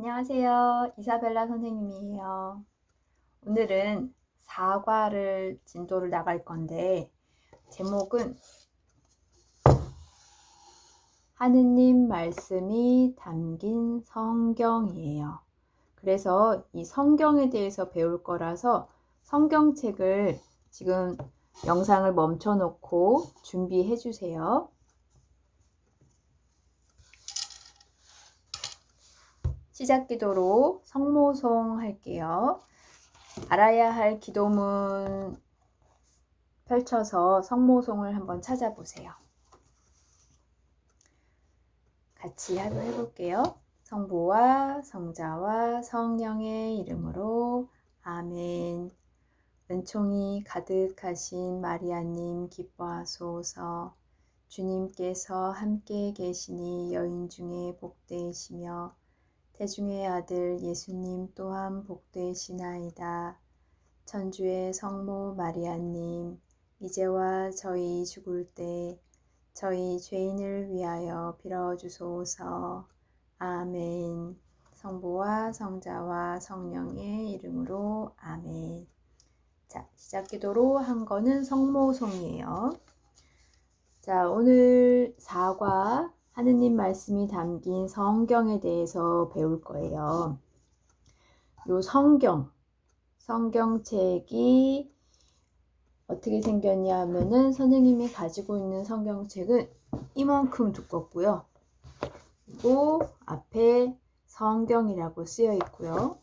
안녕하세요. 이사벨라 선생님이에요. 오늘은 사과를 진도를 나갈 건데, 제목은 하느님 말씀이 담긴 성경이에요. 그래서 이 성경에 대해서 배울 거라서 성경책을 지금 영상을 멈춰 놓고 준비해 주세요. 시작 기도로 성모송 할게요. 알아야 할 기도문 펼쳐서 성모송을 한번 찾아보세요. 같이 해볼게요. 성부와 성자와 성령의 이름으로 아멘. 은총이 가득하신 마리아님 기뻐하소서. 주님께서 함께 계시니 여인 중에 복되시며 태중의 아들 예수님 또한 복되시나이다. 천주의 성모 마리아님, 이제와 저희 죽을 때 저희 죄인을 위하여 빌어주소서. 아멘. 성부와 성자와 성령의 이름으로 아멘. 자, 시작 기도로 한 거는 성모송이에요. 자, 오늘 사과 하느님 말씀이 담긴 성경에 대해서 배울 거예요. 요 성경, 성경책이 어떻게 생겼냐 하면은 선생님이 가지고 있는 성경책은 이만큼 두껍고요. 그리고 앞에 성경이라고 쓰여 있고요.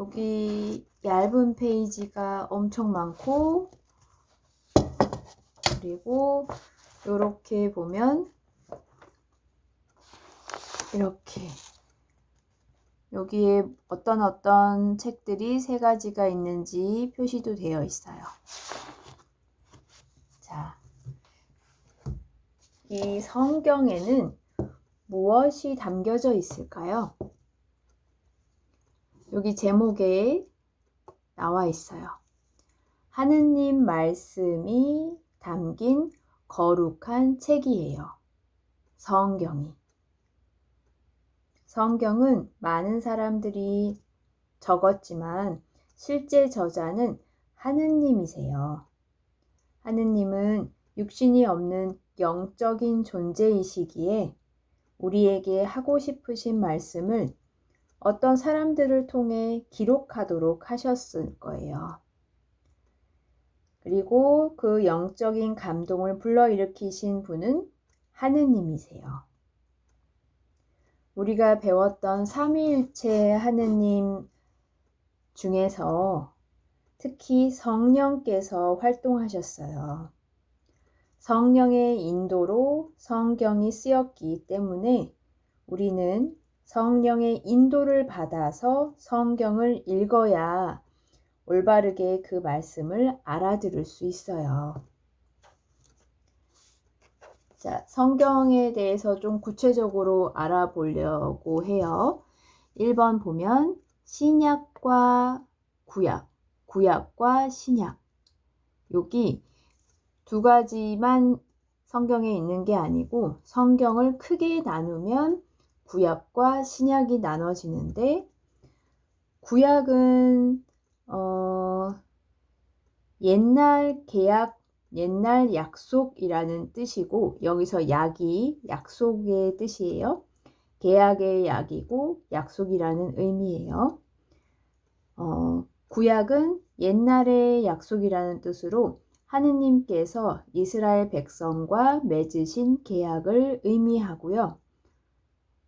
여기 얇은 페이지가 엄청 많고 그리고 이렇게 보면 이렇게 여기에 어떤 어떤 책들이 세 가지가 있는지 표시도 되어 있어요. 자, 이 성경에는 무엇이 담겨져 있을까요? 여기 제목에 나와 있어요. 하느님 말씀이 담긴 거룩한 책이에요. 성경이. 성경은 많은 사람들이 적었지만 실제 저자는 하느님이세요. 하느님은 육신이 없는 영적인 존재이시기에 우리에게 하고 싶으신 말씀을 어떤 사람들을 통해 기록하도록 하셨을 거예요. 그리고 그 영적인 감동을 불러일으키신 분은 하느님이세요. 우리가 배웠던 삼위일체 하느님 중에서 특히 성령께서 활동하셨어요. 성령의 인도로 성경이 쓰였기 때문에 우리는 성령의 인도를 받아서 성경을 읽어야 올바르게 그 말씀을 알아들을 수 있어요. 자, 성경에 대해서 좀 구체적으로 알아보려고 해요. 1번 보면 신약과 구약, 구약과 신약. 여기 두 가지만 성경에 있는 게 아니고 성경을 크게 나누면 구약과 신약이 나눠지는데 구약은 어, 옛날 계약 옛날 약속이라는 뜻이고 여기서 약이 약속의 뜻이에요. 계약의 약이고 약속이라는 의미예요. 어, 구약은 옛날의 약속이라는 뜻으로 하느님께서 이스라엘 백성과 맺으신 계약을 의미하고요.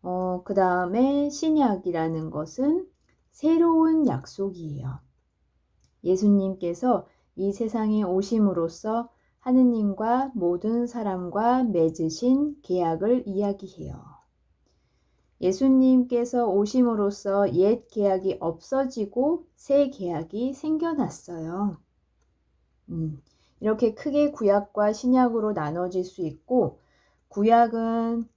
어, 그 다음에 신약이라는 것은 새로운 약속이에요. 예수님께서 이 세상에 오심으로써 하느님과 모든 사람과 맺으신 계약을 이야기해요. 예수님께서 오심으로써 옛 계약이 없어지고 새 계약이 생겨났어요. 음, 이렇게 크게 구약과 신약으로 나눠질 수 있고, 구약은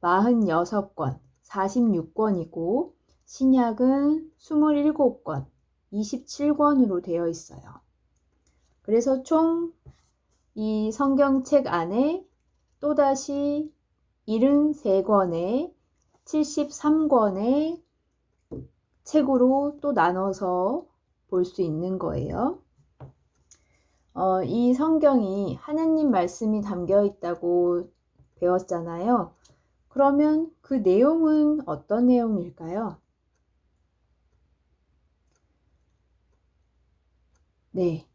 46권, 46권이고, 신약은 27권, 27권으로 되어 있어요. 그래서 총 이 성경책 안에 또다시 73권의 73권의 책으로 또 나눠서 볼 수 있는 거예요. 어, 이 성경이 하느님 말씀이 담겨 있다고 배웠잖아요. 그러면 그 내용은 어떤 내용일까요? 네.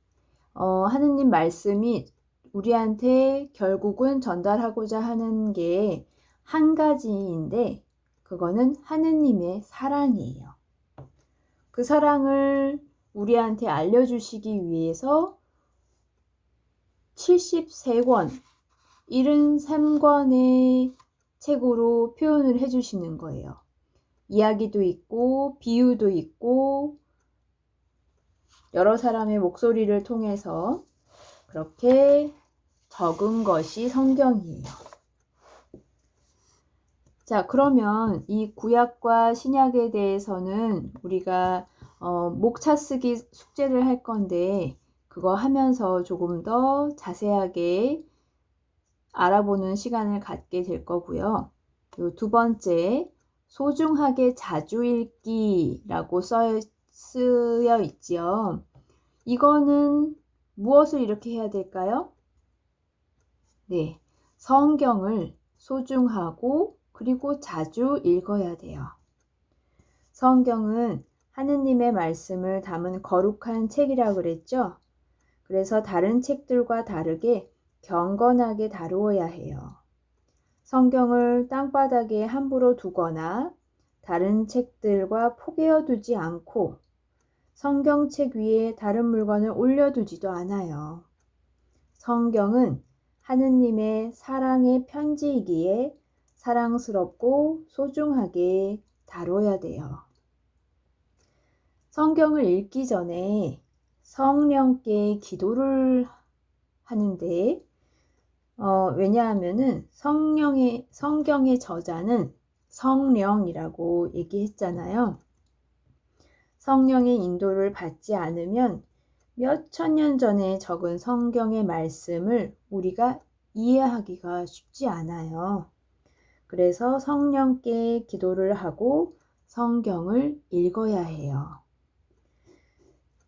어, 하느님 말씀이 우리한테 결국은 전달하고자 하는 게 한 가지인데, 그거는 하느님의 사랑이에요. 그 사랑을 우리한테 알려주시기 위해서 73권, 73권의 책으로 표현을 해주시는 거예요. 이야기도 있고, 비유도 있고, 여러 사람의 목소리를 통해서 그렇게 적은 것이 성경이에요. 자, 그러면 이 구약과 신약에 대해서는 우리가 어, 목차 쓰기 숙제를 할 건데 그거 하면서 조금 더 자세하게 알아보는 시간을 갖게 될 거고요. 두 번째, 소중하게 자주 읽기라고 써, 쓰여 있지요. 이거는 무엇을 이렇게 해야 될까요? 네, 성경을 소중하고 그리고 자주 읽어야 돼요. 성경은 하느님의 말씀을 담은 거룩한 책이라고 그랬죠? 그래서 다른 책들과 다르게 경건하게 다루어야 해요. 성경을 땅바닥에 함부로 두거나 다른 책들과 포개어 두지 않고 성경책 위에 다른 물건을 올려두지도 않아요. 성경은 하느님의 사랑의 편지이기에 사랑스럽고 소중하게 다뤄야 돼요. 성경을 읽기 전에 성령께 기도를 하는데, 어, 왜냐하면은 성령의, 성경의 저자는 성령이라고 얘기했잖아요. 성령의 인도를 받지 않으면 몇 천 년 전에 적은 성경의 말씀을 우리가 이해하기가 쉽지 않아요. 그래서 성령께 기도를 하고 성경을 읽어야 해요.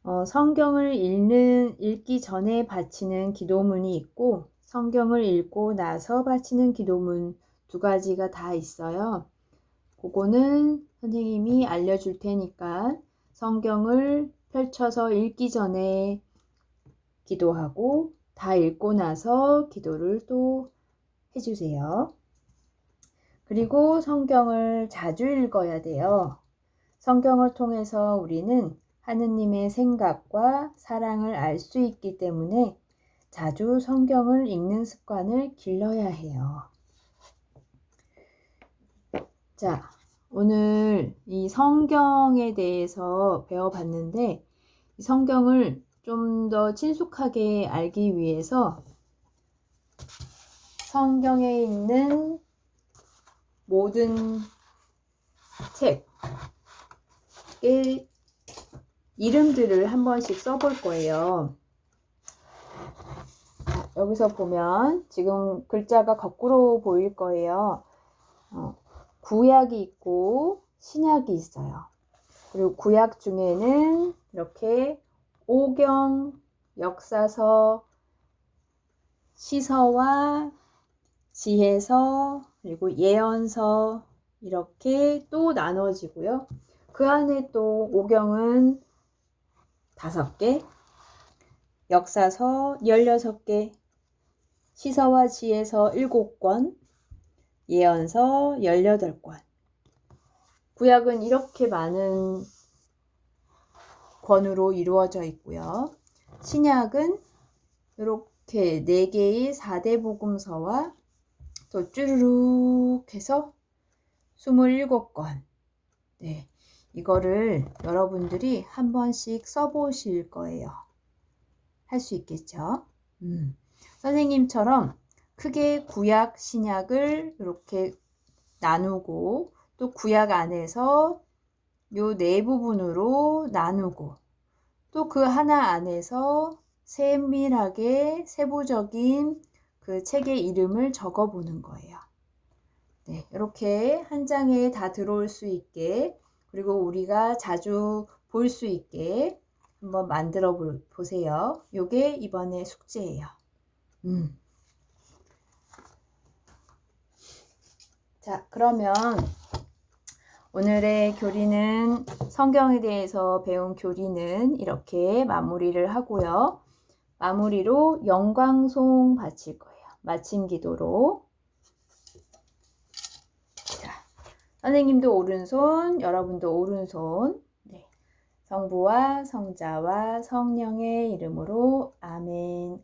어, 성경을 읽는, 읽기 전에 바치는 기도문이 있고, 성경을 읽고 나서 바치는 기도문 두 가지가 다 있어요. 그거는 선생님이 알려줄 테니까 성경을 펼쳐서 읽기 전에 기도하고 다 읽고 나서 기도를 또 해주세요. 그리고 성경을 자주 읽어야 돼요. 성경을 통해서 우리는 하느님의 생각과 사랑을 알 수 있기 때문에 자주 성경을 읽는 습관을 길러야 해요. 자, 오늘 이 성경에 대해서 배워봤는데 이 성경을 좀 더 친숙하게 알기 위해서 성경에 있는 모든 책의 이름들을 한 번씩 써볼 거예요. 여기서 보면 지금 글자가 거꾸로 보일 거예요. 어, 구약이 있고 신약이 있어요. 그리고 구약 중에는 이렇게 오경, 역사서, 시서와 지혜서, 그리고 예언서 이렇게 또 나눠지고요. 그 안에 또 오경은 다섯 개, 역사서 16개, 시서와 지혜서 7권, 예언서 18권. 구약은 이렇게 많은 권으로 이루어져 있고요. 신약은 이렇게 4개의 4대 복음서와 또 쭈르륵 해서 27권. 네. 이거를 여러분들이 한 번씩 써보실 거예요. 할 수 있겠죠? 음. 선생님처럼 크게 구약, 신약을 이렇게 나누고 또 구약 안에서 요 네 부분으로 나누고 또 그 하나 안에서 세밀하게 세부적인 그 책의 이름을 적어 보는 거예요. 네, 이렇게 한 장에 다 들어올 수 있게 그리고 우리가 자주 볼 수 있게 한번 만들어 볼- 보세요. 요게 이번에 숙제예요. 음. 자, 그러면 오늘의 교리는 성경에 대해서 배운 교리는 이렇게 마무리를 하고요. 마무리로 영광송 바칠 거예요. 마침 기도로. 자, 선생님도 오른손, 여러분도 오른손. 네. 성부와 성자와 성령의 이름으로 아멘.